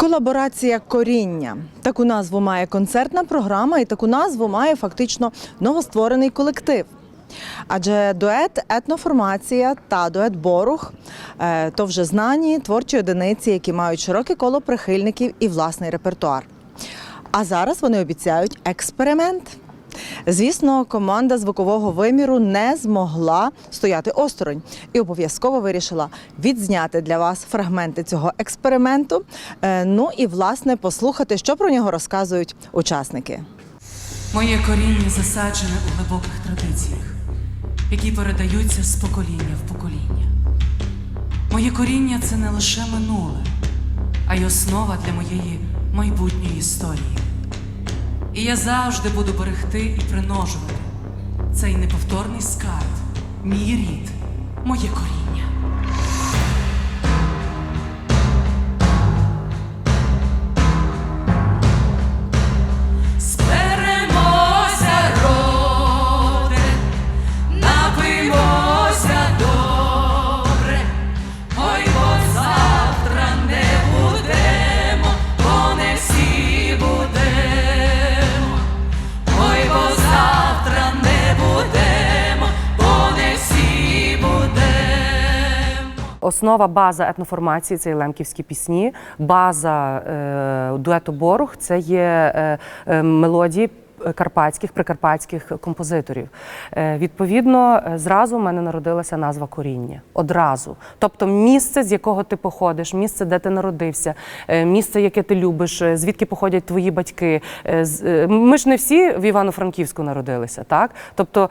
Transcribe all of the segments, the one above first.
Колаборація коріння. Таку назву має концертна програма, і таку назву має фактично новостворений колектив. Адже дует етноформація та дует Борух е, то вже знані творчі одиниці, які мають широке коло прихильників і власний репертуар. А зараз вони обіцяють експеримент. Звісно, команда звукового виміру не змогла стояти осторонь і обов'язково вирішила відзняти для вас фрагменти цього експерименту. е, Ну і власне послухати, що про нього розказують учасники. Моє коріння засаджене у глибоких традиціях, які передаються з покоління в покоління. Моє коріння це не лише минуле, а й основа для моєї майбутньої історії. І я завжди буду берегти і примножувати цей неповторний скарб, мій рід, моє коріння. Основа база етноформації це є лемківські пісні. База е, дуету Борух це є е, е, мелодії. Карпатських прикарпатських композиторів. Е, відповідно, е, зразу в мене народилася назва коріння. Одразу. Тобто місце, з якого ти походиш, місце, де ти народився, е, місце, яке ти любиш, звідки походять твої батьки. Ми ж не всі в Івано-Франківську народилися, так? Тобто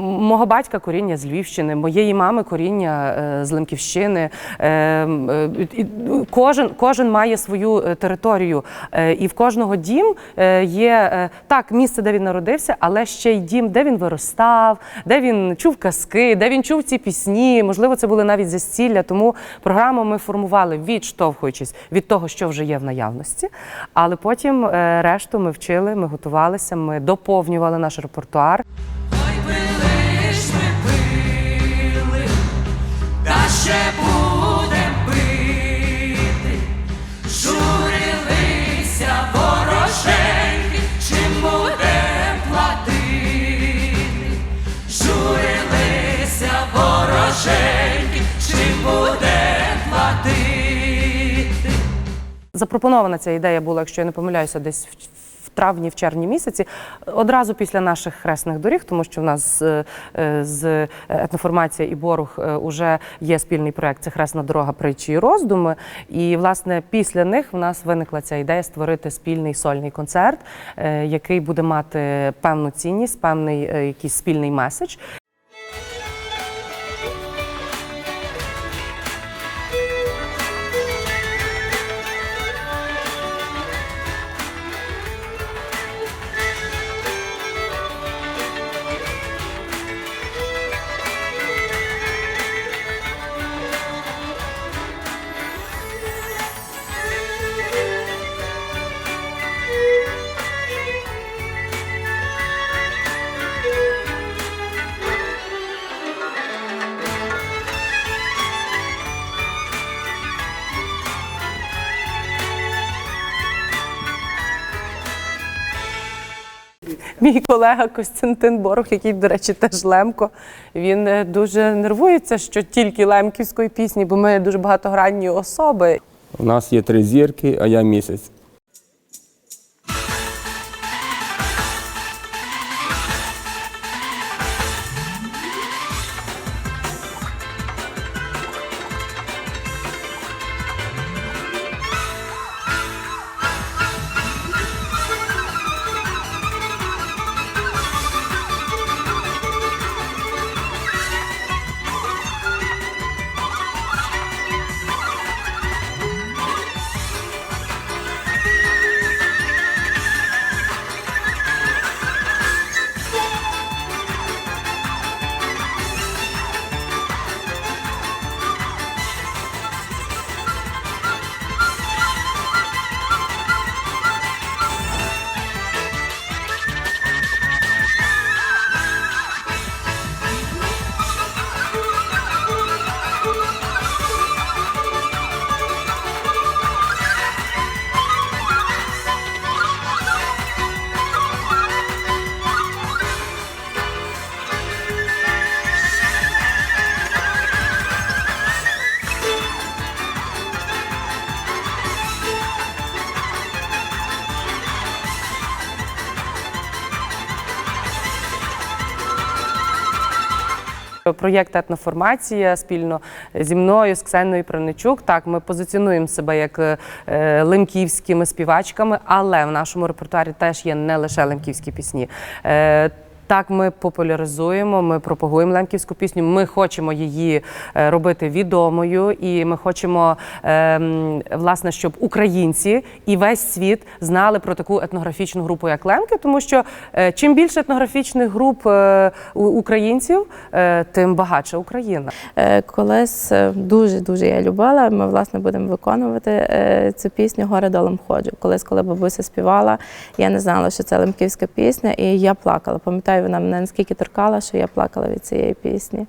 мого батька коріння з Львівщини, моєї мами коріння з Лемківщини. Кожен, кожен має свою територію, і в кожного дім є е, так місце, де він народився, але ще й дім, де він виростав, де він чув казки, де він чув ці пісні. Можливо, це були навіть застілля. Тому програму ми формували відштовхуючись від того, що вже є в наявності. Але потім е, решту ми вчили, ми готувалися, ми доповнювали наш репертуар. Ще Запропонована ця ідея була, якщо я не помиляюся, десь в- травні, в червні місяці, одразу після наших хресних доріг, тому що в нас е, е, з етноформація і Борух вже є спільний проект. Це хресна дорога притчі і роздуми. І власне після них в нас виникла ця ідея створити спільний сольний концерт, е, який буде мати певну цінність, певний е, якийсь спільний меседж. Мій колега Костянтин Борох, який, до речі, теж Лемко, він е, дуже нервується, що тільки лемківської пісні, бо ми дуже багатогранні особи. У нас є три зірки, а я місяць. Проєкт етноформація спільно зі мною, з Ксеною Проничук. Так, ми позиціонуємо себе як е, лемківськими співачками, але в нашому репертуарі теж є не лише лемківські пісні. Так, ми популяризуємо, ми пропагуємо лемківську пісню. Ми хочемо її е, робити відомою, і ми хочемо ем, власне, щоб українці і весь світ знали про таку етнографічну групу, як Лемки, тому що е, чим більше етнографічних груп е, українців, тим багатша Україна. Колись дуже дуже я любила. Ми власне будемо виконувати цю пісню Горе долом ходжу. Колись, коли бабуся співала, я не знала, що це лемківська пісня, і я плакала. Пам'ятаю, вона мене наскільки торкала, що я плакала від цієї пісні.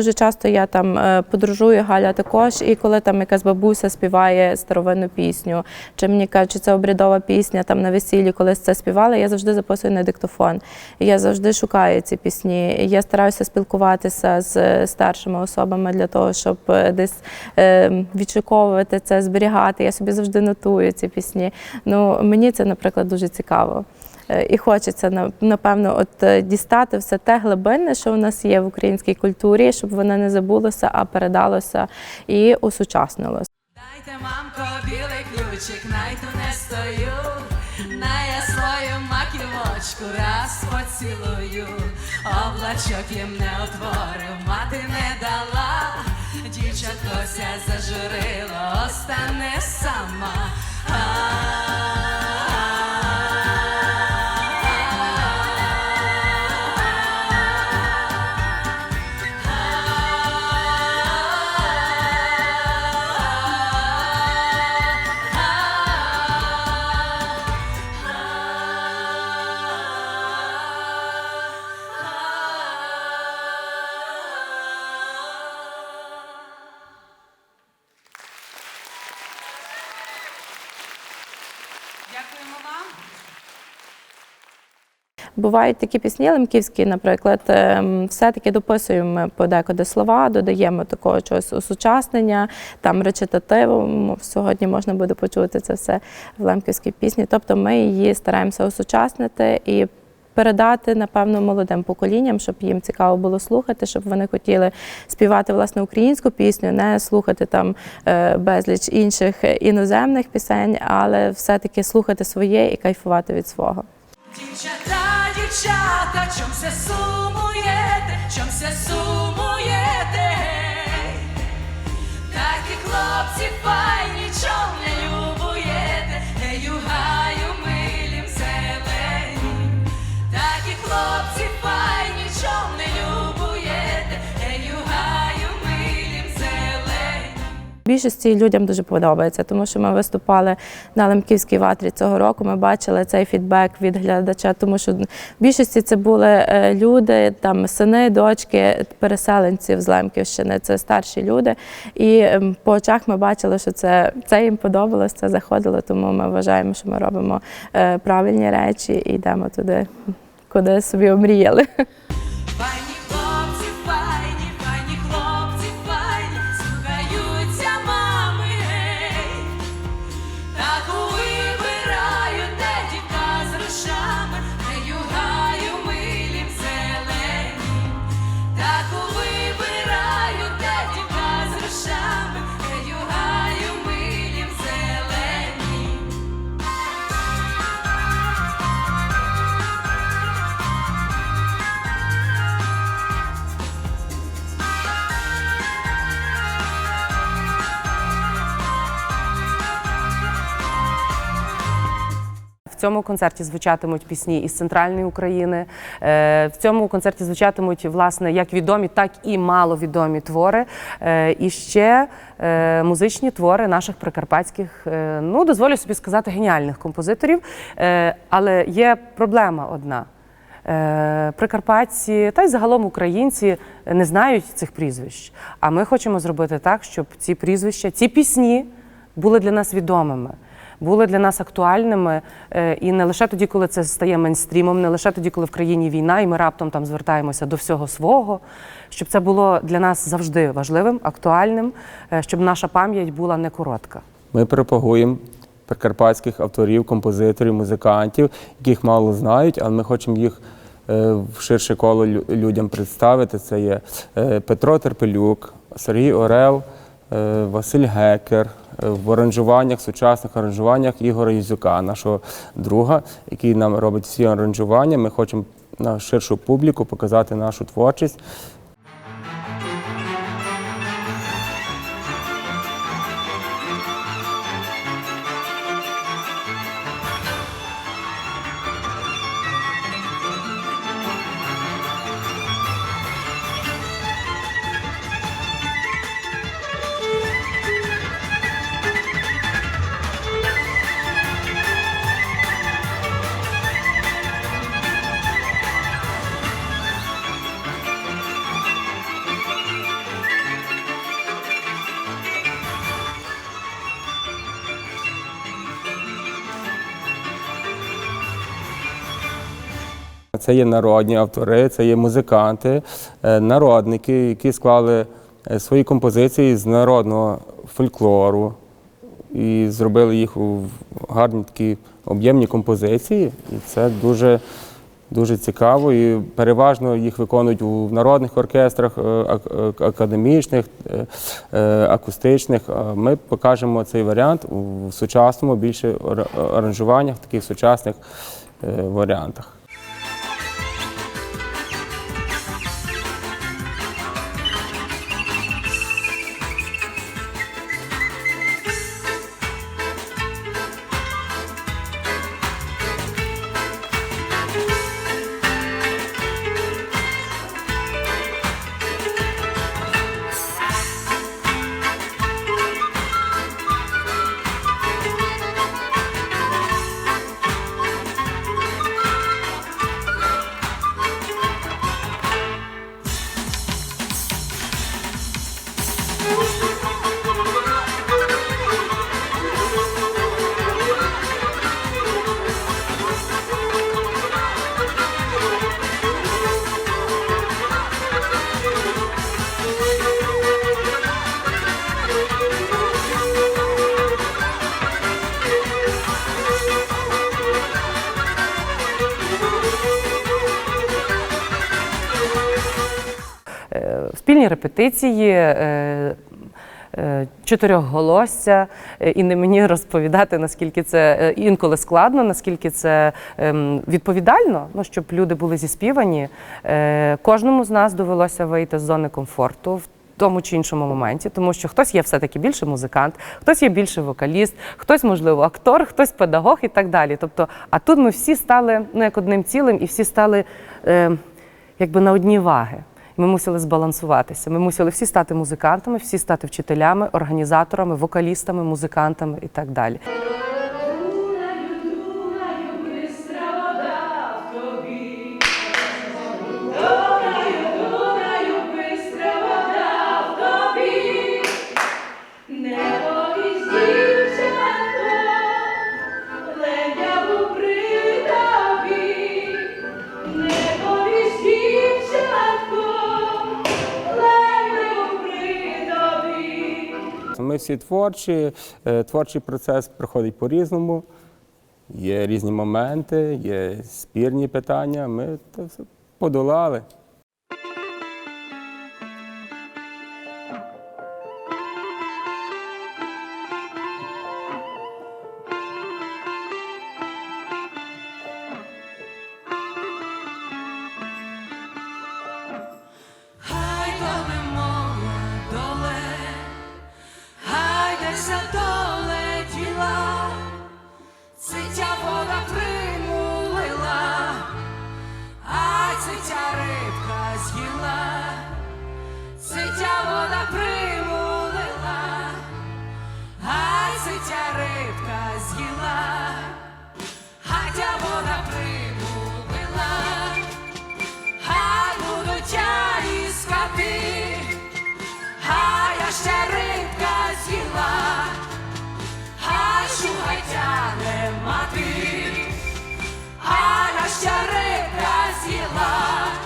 Дуже часто я там е, подорожую, Галя також, і коли там якась бабуся співає старовинну пісню, чи мені кажуть, чи це обрядова пісня там на весіллі, колись це співала, я завжди записую на диктофон. Я завжди шукаю ці пісні. Я стараюся спілкуватися з е, старшими особами для того, щоб е, десь відшуковувати це, зберігати. Я собі завжди нотую ці пісні. Ну мені це, наприклад, дуже цікаво. Е, І хочеться напевно от е, дістати все те глибинне, що в нас є в українській культурі, щоб воно не забулося, а передалося і осучаснилося. Дайте, мамко, білий ключик, найду не стою, на я свою маківочку раз поцілую, облачок їм не отворив, мати не дала, дівчаткося зажурило, остане сама. Дякуємо Бувають такі пісні лемківські, наприклад, ем, все-таки дописуємо подекуди слова, додаємо такого чогось осучаснення, там речитативу. Сьогодні можна буде почути це все в лемківській пісні. Тобто ми її стараємося осучаснити і передати, напевно, молодим поколінням, щоб їм цікаво було слухати, щоб вони хотіли співати власне українську пісню, не слухати там е, безліч інших іноземних пісень, але все-таки слухати своє і кайфувати від свого. Дівчата, дівчата, чомся сумуєте, чомся сумуєте, Більшості людям дуже подобається, тому що ми виступали на Лемківській ватрі цього року. Ми бачили цей фідбек від глядача, тому що в більшості це були е, люди, там сини, дочки переселенців з Лемківщини. Це старші люди. І ем, по очах ми бачили, що це, це їм подобалось, це заходило. Тому ми вважаємо, що ми робимо е, правильні речі і йдемо туди, куди собі омріяли. Цьому концерті звучатимуть пісні із центральної України. Е, В цьому концерті звучатимуть власне як відомі, так і маловідомі твори. Е, І ще е, музичні твори наших прикарпатських, ну дозволю собі сказати, геніальних композиторів. Але є проблема одна. Прикарпатці та й загалом українці не знають цих прізвищ. А ми хочемо зробити так, щоб ці прізвища, ці пісні були для нас відомими, були для нас актуальними. е, І не лише тоді, коли це стає мейнстрімом, не лише тоді, коли в країні війна, і ми раптом там звертаємося до всього свого, щоб це було для нас завжди важливим, актуальним, е, щоб наша пам'ять була не коротка. Ми пропагуємо прикарпатських авторів, композиторів, музикантів, яких мало знають, але ми хочемо їх е, в ширше коло людям представити. Це є Петро Терпелюк, Сергій Орел, Василь Гекер. е, В аранжуваннях, сучасних аранжуваннях Ігора Юзюка, нашого друга, який нам робить всі аранжування. Ми хочемо на ширшу публіку показати нашу творчість. Це є народні автори, це є музиканти, е, народники, які склали е, свої композиції з народного фольклору і зробили їх у гарні такі об'ємні композиції. І це дуже, дуже цікаво. І переважно їх виконують у народних оркестрах, е, ак- академічних, акустичних. Ми покажемо цей варіант у сучасному більше аранжуваннях, таких сучасних варіантах. Репетиції. е, е, Чотирьохголосся, Е, і не мені розповідати, наскільки це інколи складно, наскільки це ем, відповідально, ну, щоб люди були зіспівані. Кожному з нас довелося вийти з зони комфорту в тому чи іншому моменті, тому що хтось є все-таки більше музикант, хтось є більше вокаліст, хтось, можливо, актор, хтось педагог і так далі. Тобто, а тут ми всі стали ну, як одним цілим і всі стали е, якби на одні ваги. Ми мусили збалансуватися. Ми мусили всі стати музикантами, всі стати вчителями, організаторами, вокалістами, музикантами і так далі. Ми всі творчі, е, творчий процес проходить по-різному. Є різні моменти, є спірні питання. Ми це все подолали. Рибка з'їла, цитя вода примулила, а цитя рибка з'їла, хатя вода примулила. Хай будуть я іскати, хай я ще рибка з'їла, хай шугай тяне мати, хай я ще рибка з'їла,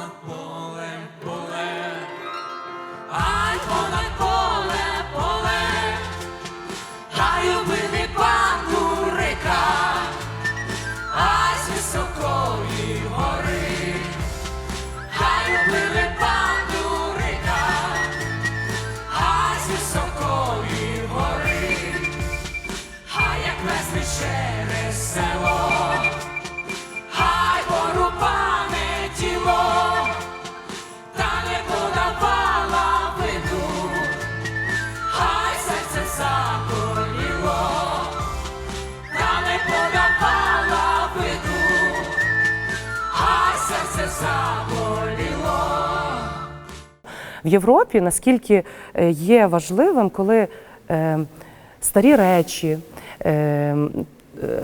Ай понад заболіло. В Європі наскільки е, є важливим, коли е, старі речі, е,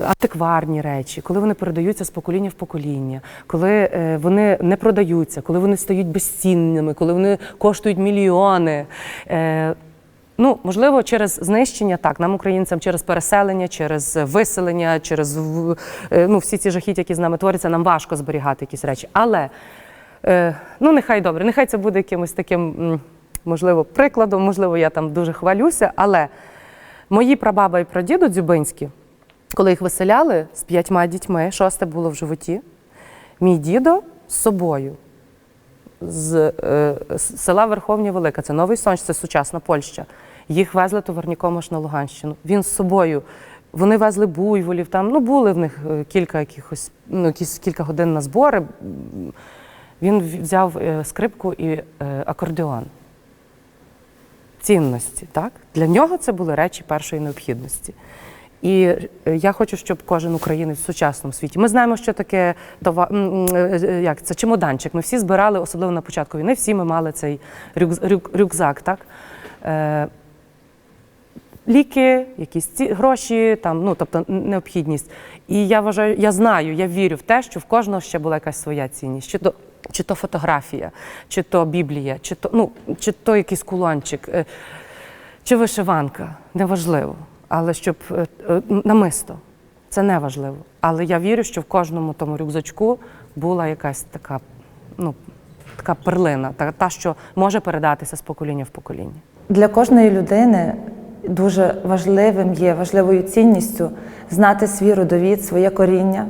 антикварні речі, коли вони передаються з покоління в покоління, коли е, вони не продаються, коли вони стають безцінними, коли вони коштують мільйони. Е, Ну, можливо, через знищення, так, нам, українцям, через переселення, через виселення, через е, ну, всі ці жахіття, які з нами творяться, нам важко зберігати якісь речі. Але Е, ну, нехай добре, нехай це буде якимось таким, можливо, прикладом, можливо, я там дуже хвалюся, але мої прабаба і прадіду Дзюбинські, коли їх виселяли з п'ятьма дітьми, шосте було в животі, мій дідо з собою з е, з села Верховня Велика, це Новий Сонч, це сучасна Польща. Їх везли товарнікомаш на Луганщину. Він з собою. Вони везли буйволів, там ну були в них е, кілька якихось, ну, якісь кілька годин на збори. Він взяв е, скрипку і е, акордеон. Цінності, так? Для нього це були речі першої необхідності. І я хочу, щоб кожен українець в сучасному світі. Ми знаємо, що таке това, м, м, е, як це чемоданчик. Ми всі збирали, особливо на початку війни, всі ми мали цей рюкз, рюк, рюкзак. Так? Ліки, якісь ці гроші, там, ну тобто необхідність. І я вважаю, я знаю, я вірю в те, що в кожного ще була якась своя цінність. Чи то, чи то фотографія, чи то Біблія, чи то, ну, чи то якийсь кулончик, е, чи вишиванка. Неважливо. Але щоб е, е, намисто, це не важливо. Але я вірю, що в кожному тому рюкзачку була якась така, ну, така перлина, та, та, що може передатися з покоління в покоління. Для кожної людини дуже важливим є важливою цінністю знати свій родовід, своє коріння,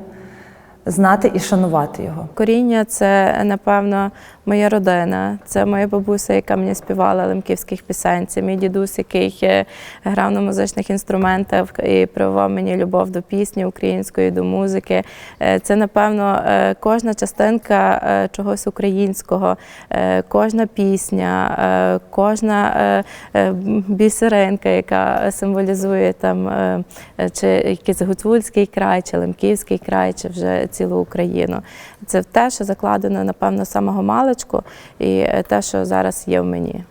знати і шанувати його. Коріння це, напевно, моя родина. Це моя бабуся, яка мені співала лемківських пісень. Це мій дідусь, який е, грав на музичних інструментах і прививав мені любов до пісні української, до музики. Е, Це, напевно, е, кожна частинка чогось українського, кожна пісня, кожна бісеринка, яка символізує там чи якийсь гуцульський край, чи лемківський край, чи вже цілу Україну. Це те, що закладено, напевно, самого маличку, і е, те, що зараз є в мені.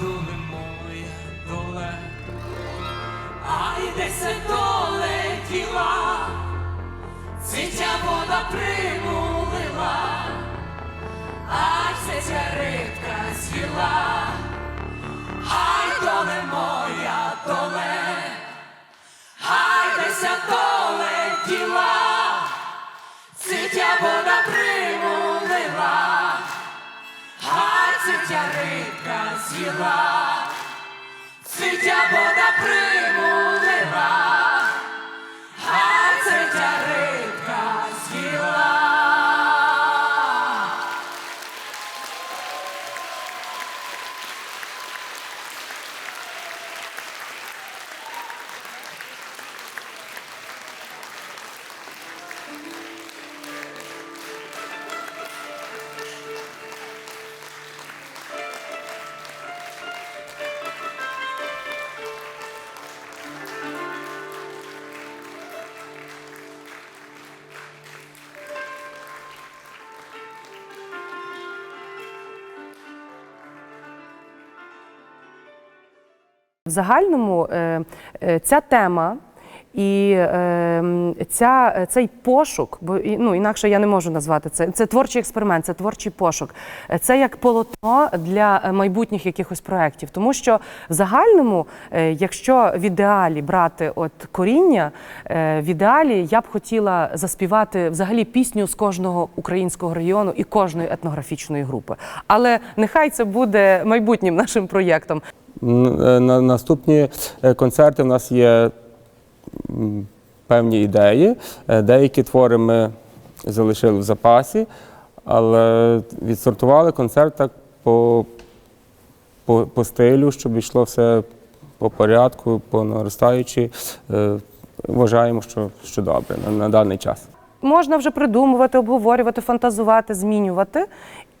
Доле моя, доле, ай, де се долетіла, цитя вода примулила, ай, це рибка з'їла, ай, доле моя, доле, ай, де се долетіла, цитя вода примулила. Рибка з'їла, цитя вода примулила, гай, цитя рибка Загальному е, е, ця тема і е, ця, цей пошук, бо ну, інакше я не можу назвати це. Це творчий експеримент, це творчий пошук. Е, Це як полотно для е, майбутніх якихось проєктів. Тому що в загальному, е, якщо в ідеалі брати от коріння, е, в ідеалі я б хотіла заспівати взагалі пісню з кожного українського регіону і кожної етнографічної групи. Але нехай це буде майбутнім нашим проєктом. На наступні е, концерти в нас є певні ідеї. Е, Деякі твори ми залишили в запасі, але відсортували концерт так по, по, по стилю, щоб йшло все по порядку, по наростаючи. Е, Вважаємо, що, що добре на, на даний час. можна вже придумувати, обговорювати, фантазувати, змінювати.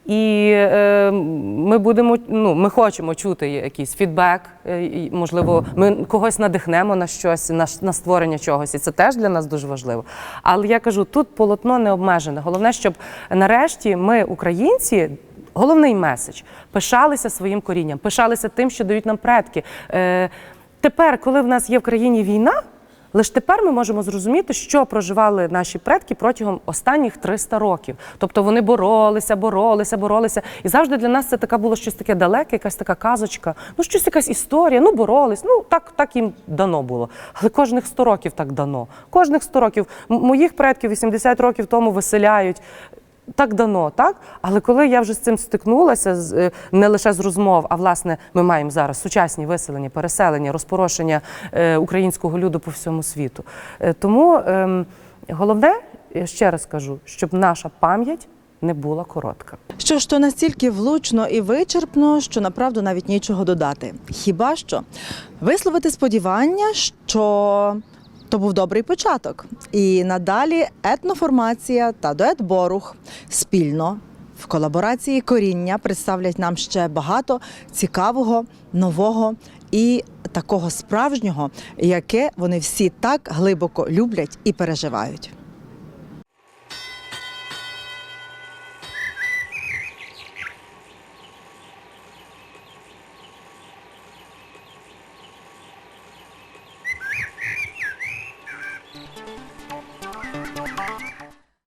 І е, ми будемо, ну, ми хочемо чути якийсь фідбек. е, можливо, ми когось надихнемо на щось, на, на створення чогось, і це теж для нас дуже важливо. Але я кажу, тут полотно не обмежене. Головне, щоб нарешті ми, українці, головний меседж, пишалися своїм корінням, пишалися тим, що дають нам предки. Е, тепер, коли в нас є в країні війна. Лише тепер ми можемо зрозуміти, що проживали наші предки протягом останніх 300 років. Тобто вони боролися, боролися, боролися. І завжди для нас це така було щось таке далеке, якась така казочка, ну щось якась історія, ну боролись. Ну так, так їм дано було. Але кожних 100 років так дано. Кожних 100 років моїх предків 80 років тому виселяють. Так дано, так? Але коли я вже з цим стикнулася, е, не лише з розмов, а власне ми маємо зараз сучасні виселення, переселення, розпорошення е, українського люду по всьому світу. Е, тому ем, головне, я ще раз кажу, щоб наша пам'ять не була коротка. Що ж то настільки влучно і вичерпно, що направду навіть нічого додати. Хіба що висловити сподівання, що то був добрий початок. І надалі етноформація та дует спільно в колаборації коріння представлять нам ще багато цікавого, нового і такого справжнього, яке вони всі так глибоко люблять і переживають.